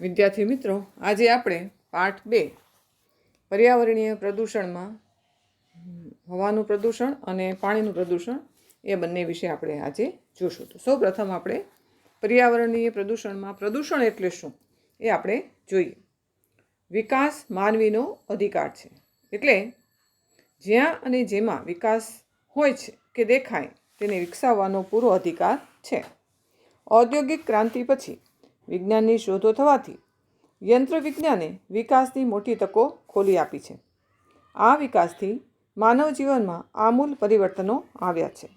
વિદ્યાર્થી મિત્રો, આજે આપણે પાઠ બે, પર્યાવરણીય પ્રદૂષણમાં, હવાનું પ્રદૂષણ અને પાણીનું પ્રદૂષણ, એ બંને વિશે આપણે આજે જોશું. તો સૌ પ્રથમ આપણે પર્યાવરણીય પ્રદૂષણમાં, પ્રદૂષણ એટલે શું, એ આપણે જોઈએ. વિકાસ માનવીનો અધિકાર છે. એટલે જ્યાં અને જેમાં વિકાસ હોય છે, કે દેખાય, તેને વિકસાવવાનો પૂરો અધિકાર છે. ઔદ્યોગિક ક્રાંતિ પછી વિજ્ઞાનની શોધો થવાથી યંત્ર વિજ્ઞાને વિકાસની મોટી તકો ખોલી આપી છે. આ વિકાસથી માનવ જીવનમાં આમૂલ પરિવર્તનો આવ્યા છે.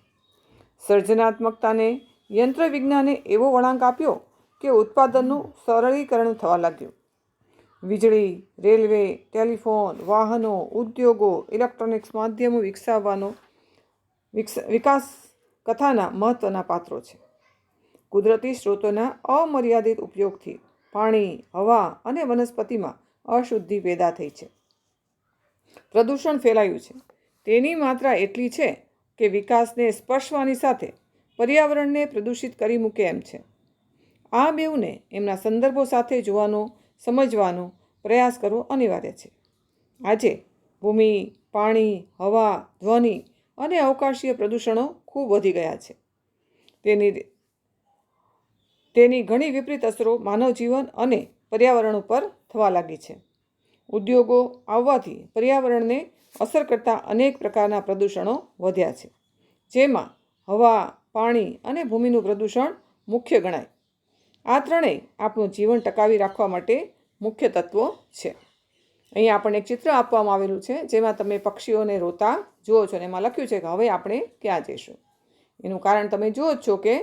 સર્જનાત્મકતાને યંત્ર વિજ્ઞાને એવો વળાંક આપ્યો કે ઉત્પાદનનું સરળીકરણ થવા લાગ્યું. વીજળી, રેલવે, ટેલિફોન, વાહનો, ઉદ્યોગો, ઇલેક્ટ્રોનિક્સ માધ્યમો વિકસાવવાનો વિકસ કથાના મહત્ત્વના પાત્રો છે. કુદરતી સ્ત્રોતોના અમર્યાદિત ઉપયોગથી પાણી, હવા અને વનસ્પતિમાં અશુદ્ધિ પેદા થઈ છે. પ્રદૂષણ ફેલાયું છે. તેની માત્રા એટલી છે કે વિકાસને સ્પર્શવાની સાથે પર્યાવરણને પ્રદૂષિત કરી મૂકે એમ છે. આ બેઉને એમના સંદર્ભો સાથે જોવાનો, સમજવાનો પ્રયાસ કરવો અનિવાર્ય છે. આજે ભૂમિ, પાણી, હવા, ધ્વનિ અને અવકાશીય પ્રદૂષણો ખૂબ વધી ગયા છે. તેની તેની ઘણી વિપરીત અસરો માનવ જીવન અને પર્યાવરણ ઉપર થવા લાગી છે. ઉદ્યોગો આવવાથી પર્યાવરણને અસર કરતા અનેક પ્રકારના પ્રદૂષણો વધ્યા છે, જેમાં હવા, પાણી અને ભૂમિનું પ્રદૂષણ મુખ્ય ગણાય. આ ત્રણેય આપણું જીવન ટકાવી રાખવા માટે મુખ્ય તત્વો છે. અહીંયા આપણને એક ચિત્ર આપવામાં આવેલું છે, જેમાં તમે પક્ષીઓને રોતા જુઓ છો અને એમાં લખ્યું છે કે હવે આપણે ક્યાં જઈશું. એનું કારણ તમે જુઓ જ છો કે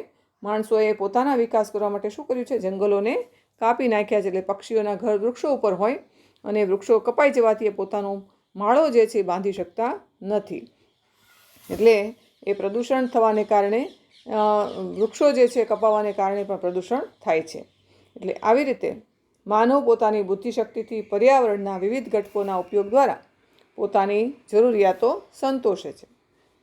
માણસોએ પોતાના વિકાસ કરવા માટે શું કર્યું છે? જંગલોને કાપી નાખ્યા છે એટલે પક્ષીઓના ઘર વૃક્ષો ઉપર હોય અને વૃક્ષો કપાઈ જવાથી એ પોતાનો માળો જે છે બાંધી શકતા નથી. એટલે એ પ્રદૂષણ થવાને કારણે વૃક્ષો જે છે કપાવાને કારણે પણ પ્રદૂષણ થાય છે. એટલે આવી રીતે માનવ પોતાની બુદ્ધિશક્તિથી પર્યાવરણના વિવિધ ઘટકોના ઉપયોગ દ્વારા પોતાની જરૂરિયાતો સંતોષે છે.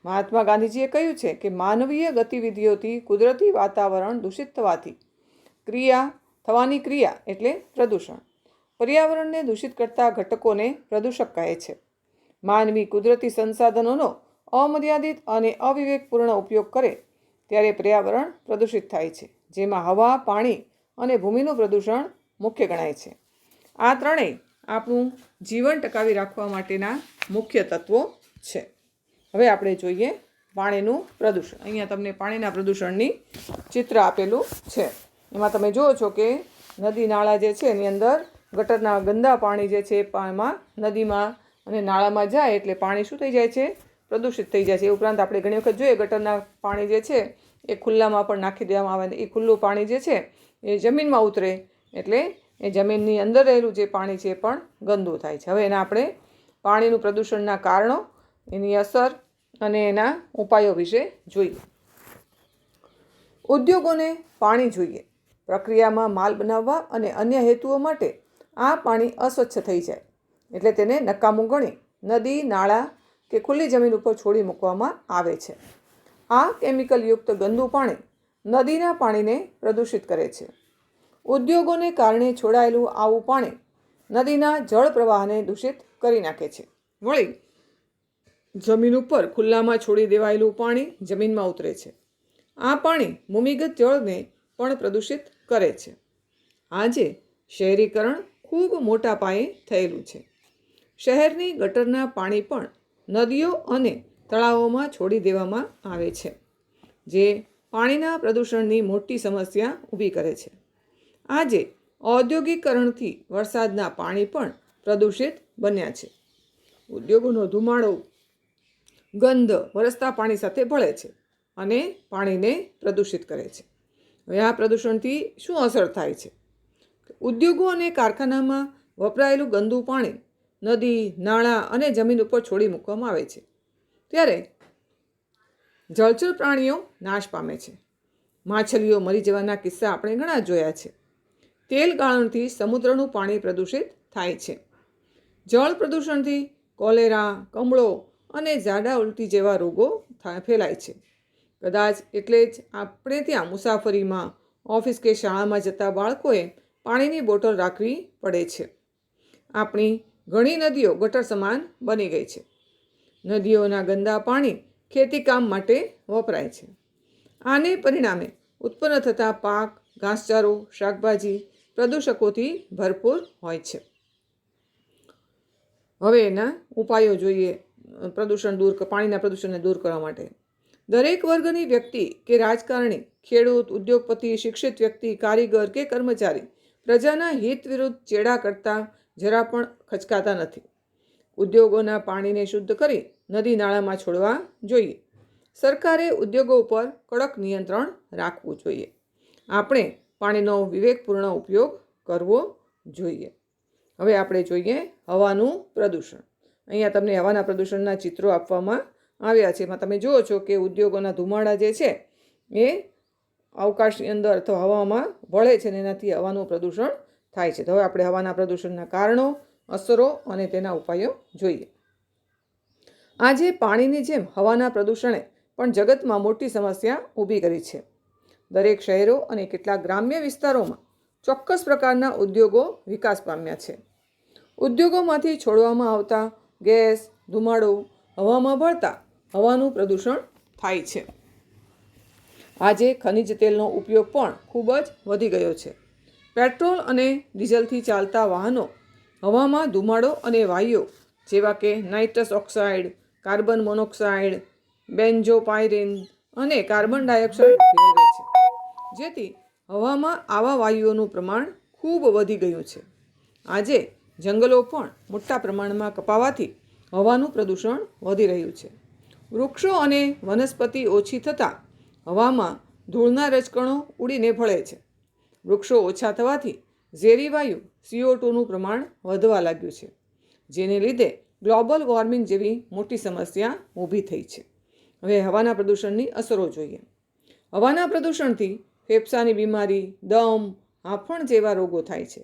મહાત્મા ગાંધીજીએ કહ્યું છે કે માનવીય ગતિવિધિઓથી કુદરતી વાતાવરણ દૂષિત થવાથી ક્રિયા થવાની ક્રિયા એટલે પ્રદૂષણ. પર્યાવરણને દૂષિત કરતા ઘટકોને પ્રદૂષક કહે છે. માનવી કુદરતી સંસાધનોનો અમર્યાદિત અને અવિવેકપૂર્ણ ઉપયોગ કરે ત્યારે પર્યાવરણ પ્રદૂષિત થાય છે, જેમાં હવા, પાણી અને ભૂમિનું પ્રદૂષણ મુખ્ય ગણાય છે. આ ત્રણેય આપણું જીવન ટકાવી રાખવા માટેના મુખ્ય તત્વો છે. હવે આપણે જોઈએ પાણીનું પ્રદૂષણ. અહીંયા તમને પાણીના પ્રદૂષણની ચિત્ર આપેલું છે. એમાં તમે જુઓ છો કે નદી નાળા જે છે એની અંદર ગટરના ગંદા પાણી જે છે એમાં નદીમાં અને નાળામાં જાય એટલે પાણી શું થઈ જાય છે? પ્રદૂષિત થઈ જાય છે. એ ઉપરાંત આપણે ઘણી વખત જોઈએ ગટરના પાણી જે છે એ ખુલ્લામાં પણ નાખી દેવામાં આવે એ ખુલ્લું પાણી જે છે એ જમીનમાં ઉતરે એટલે એ જમીનની અંદર રહેલું જે પાણી છે એ પણ ગંદુ થાય છે. હવે એના આપણે પાણીનું પ્રદૂષણના કારણો એની અસર અને એના ઉપાયો વિશે જોઈએ. ઉદ્યોગોને પાણી જોઈએ. પ્રક્રિયામાં માલ બનાવવા અને અન્ય હેતુઓ માટે આ પાણી અસ્વચ્છ થઈ જાય. એટલે તેને નકામું ગણી, નદી, નાળા કે ખુલ્લી જમીન ઉપર છોડી મૂકવામાં આવે છે. આ કેમિકલયુક્ત ગંદુ પાણી નદીના પાણીને પ્રદૂષિત કરે છે. ઉદ્યોગોને કારણે છોડાયેલું આવું પાણી નદીના જળ પ્રવાહને દૂષિત કરી નાખે છે. વળી જમીન ઉપર ખુલ્લામાં છોડી દેવાયેલું પાણી જમીનમાં ઉતરે છે. આ પાણી ભૂમિગત જળને પણ પ્રદૂષિત કરે છે. આજે શહેરીકરણ ખૂબ મોટા પાયે થયેલું છે. શહેરની ગટરના પાણી પણ નદીઓ અને તળાવોમાં છોડી દેવામાં આવે છે, જે પાણીના પ્રદૂષણની મોટી સમસ્યા ઊભી કરે છે. આજે ઔદ્યોગિકરણથી વરસાદના પાણી પણ પ્રદૂષિત બન્યા છે. ઉદ્યોગોનો ધુમાડો ગંધ વરસતા પાણી સાથે ભળે છે અને પાણીને પ્રદૂષિત કરે છે. હવે આ પ્રદૂષણથી શું અસર થાય છે? ઉદ્યોગો અને કારખાનામાં વપરાયેલું ગંદુ પાણી નદી, નાળા અને જમીન ઉપર છોડી મૂકવામાં આવે છે. ત્યારે જળચર પ્રાણીઓ નાશ પામે છે. માછલીઓ મરી જવાના કિસ્સા આપણે ઘણા જોયા છે. તેલ ગાળણથી સમુદ્રનું પાણી પ્રદૂષિત થાય છે. જળ પ્રદૂષણથી કોલેરા, કમળો અને ઝાડા ઉલટી જેવા રોગો ફેલાય છે. કદાચ એટલે જ આપણે ત્યાં મુસાફરીમાં, ઓફિસ કે શાળામાં જતા બાળકોએ પાણીની બોટલ રાખવી પડે છે. આપણી ઘણી નદીઓ ગટર સમાન બની ગઈ છે. નદીઓના ગંદા પાણી ખેતીકામ માટે વપરાય છે. આને પરિણામે ઉત્પન્ન થતા પાક, ઘાસચારો, શાકભાજી પ્રદૂષકોથી ભરપૂર હોય છે. હવે એના ઉપાયો જોઈએ. પ્રદૂષણ દૂર પાણીના પ્રદૂષણને દૂર કરવા માટે. દરેક વર્ગની વ્યક્તિ કે રાજકારણી, ખેડૂત, ઉદ્યોગપતિ, શિક્ષિત વ્યક્તિ, કારીગર કે કર્મચારી પ્રજાના હિત વિરુદ્ધ ચેડા કરતા જરા પણ ખચકાતા નથી. ઉદ્યોગોના પાણીને શુદ્ધ કરી નદી નાળામાં છોડવા જોઈએ. સરકારે ઉદ્યોગો ઉપર કડક નિયંત્રણ રાખવું જોઈએ. આપણે પાણીનો વિવેકપૂર્ણ ઉપયોગ કરવો જોઈએ. હવે આપણે જોઈએ હવાનું પ્રદૂષણ. અહીંયા તમને હવાના પ્રદૂષણના ચિત્રો આપવામાં આવ્યા છે. એમાં તમે જુઓ છો કે ઉદ્યોગોના ધુમાડા જે છે, એ અવકાશની અંદર અથવા હવામાં વળે છે ને એનાથી હવાનું પ્રદૂષણ થાય છે. તો હવે આપણે હવાના પ્રદૂષણના કારણો, અસરો અને તેના ઉપાયો જોઈએ. આજે પાણીની જેમ હવાના પ્રદૂષણે પણ જગતમાં મોટી સમસ્યા ઊભી કરી છે. દરેક શહેરો અને કેટલાક ગ્રામ્ય વિસ્તારોમાં ચોક્કસ પ્રકારના ઉદ્યોગો વિકાસ પામ્યા છે. ઉદ્યોગોમાંથી છોડવામાં આવતા ગેસ, ધુમાડો હવામાં ભળતા હવાનું પ્રદૂષણ થાય છે. આજે ખનિજ તેલનો ઉપયોગ પણ ખૂબ જ વધી ગયો છે. પેટ્રોલ અને ડીઝલથી ચાલતા વાહનો હવામાં ધુમાડો અને વાયુઓ જેવા કે nitrous oxide, carbon monoxide, benzopyrene અને કાર્બન ડાયોક્સાઇડ ભેળવે છે. જેથી હવામાં આવા વાયુઓનું પ્રમાણ ખૂબ વધી ગયું છે. આજે જંગલો પણ મોટા પ્રમાણમાં કપાવાથી હવાનું પ્રદૂષણ વધી રહ્યું છે. વૃક્ષો અને વનસ્પતિ ઓછી થતાં હવામાં ધૂળના રજકણો ઉડીને ભળે છે. વૃક્ષો ઓછા થવાથી ઝેરી વાયુ સીઓ ટુનું પ્રમાણ વધવા લાગ્યું છે, જેને લીધે ગ્લોબલ વોર્મિંગ જેવી મોટી સમસ્યા ઊભી થઈ છે. હવે હવાના પ્રદૂષણની અસરો જોઈએ. હવાના પ્રદૂષણથી ફેફસાની બીમારી, દમ હાંફણ જેવા રોગો થાય છે.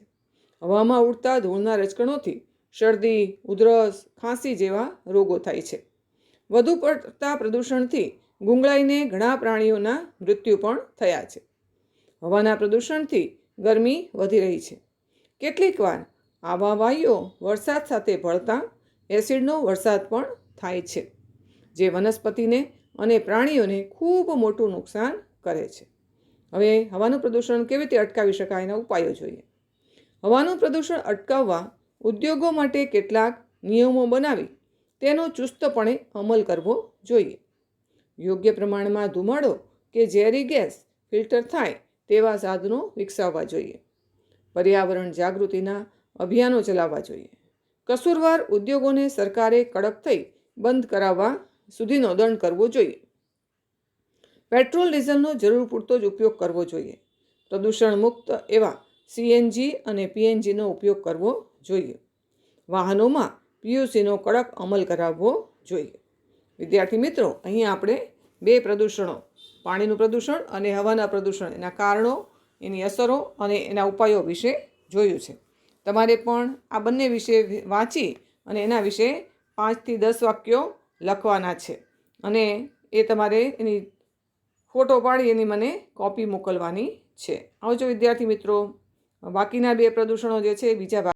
હવામાં ઉડતા ધૂળના રજકણોથી શરદી, ઉધરસ, ખાંસી જેવા રોગો થાય છે. વધુ પડતા પ્રદૂષણથી ગુંગળાઈને ઘણા પ્રાણીઓના મૃત્યુ પણ થયા છે. હવાના પ્રદૂષણથી ગરમી વધી રહી છે. કેટલીકવાર આવા વાયુઓ વરસાદ સાથે ભળતા એસિડનો વરસાદ પણ થાય છે, જે વનસ્પતિને અને પ્રાણીઓને ખૂબ મોટું નુકસાન કરે છે. હવે હવાનું પ્રદૂષણ કેવી રીતે અટકાવી શકાય એના ઉપાયો જોઈએ. હવાનું પ્રદૂષણ અટકાવવા ઉદ્યોગો માટે કેટલાક નિયમો બનાવી તેનો ચુસ્તપણે અમલ કરવો જોઈએ. યોગ્ય પ્રમાણમાં ધુમાડો કે ઝેરી ગેસ ફિલ્ટર થાય તેવા સાધનો વિકસાવવા જોઈએ. પર્યાવરણ જાગૃતિના અભિયાનો ચલાવવા જોઈએ. કસૂરવાર ઉદ્યોગોને સરકારે કડક થઈ બંધ કરાવવા સુધીનો દંડ કરવો જોઈએ. પેટ્રોલ ડીઝલનો જરૂર પૂરતો જ ઉપયોગ કરવો જોઈએ. પ્રદૂષણ મુક્ત એવા સીએનજી અને પીએનજીનો ઉપયોગ કરવો જોઈએ. વાહનોમાં પીયુસીનો કડક અમલ કરાવવો જોઈએ. વિદ્યાર્થી મિત્રો, અહીં આપણે બે પ્રદૂષણો, પાણીનું પ્રદૂષણ અને હવાના પ્રદૂષણ, એના કારણો, એની અસરો અને એના ઉપાયો વિશે જોયું છે. તમારે પણ આ બંને વિશે વાંચી અને એના વિશે પાંચથી દસ વાક્યો લખવાના છે. અને એ તમારે એની ફોટો પાડી, એની મને કોપી મોકલવાની છે. આવજો વિદ્યાર્થી મિત્રો. બાકીના બે પ્રદૂષણો જે છે બીજા ભાગ